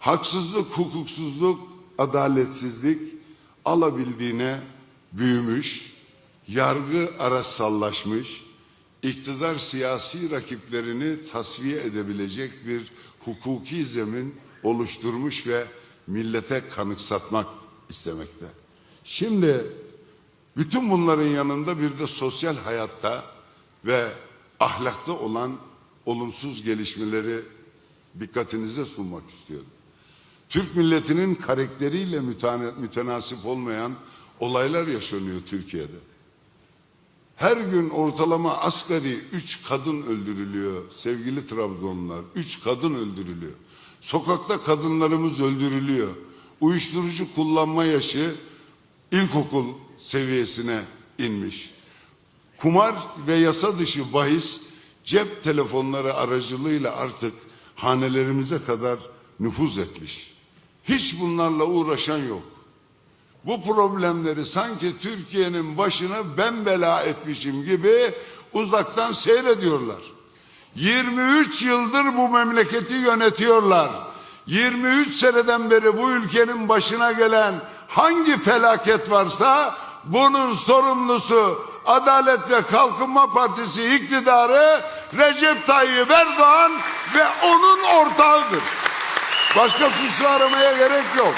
Haksızlık, hukuksuzluk, adaletsizlik alabildiğine büyümüş, yargı araçsallaşmış, iktidar siyasi rakiplerini tasfiye edebilecek bir hukuki zemin oluşturmuş ve millete kanıksatmak istemekte. Şimdi bütün bunların yanında bir de sosyal hayatta ve ahlakta olan olumsuz gelişmeleri dikkatinize sunmak istiyorum. Türk milletinin karakteriyle mütenasip olmayan olaylar yaşanıyor Türkiye'de. Her gün ortalama asgari üç kadın öldürülüyor sevgili Trabzonlular. Üç kadın öldürülüyor. Sokakta kadınlarımız öldürülüyor. Uyuşturucu kullanma yaşı ilkokul seviyesine inmiş. Kumar ve yasa dışı bahis cep telefonları aracılığıyla artık hanelerimize kadar nüfuz etmiş. Hiç bunlarla uğraşan yok. Bu problemleri sanki Türkiye'nin başına ben bela etmişim gibi uzaktan seyrediyorlar. 23 yıldır bu memleketi yönetiyorlar. 23 seneden beri bu ülkenin başına gelen hangi felaket varsa bunun sorumlusu Adalet ve Kalkınma Partisi iktidarı Recep Tayyip Erdoğan ve onun ortağıdır. Başka suçlu aramaya gerek yok.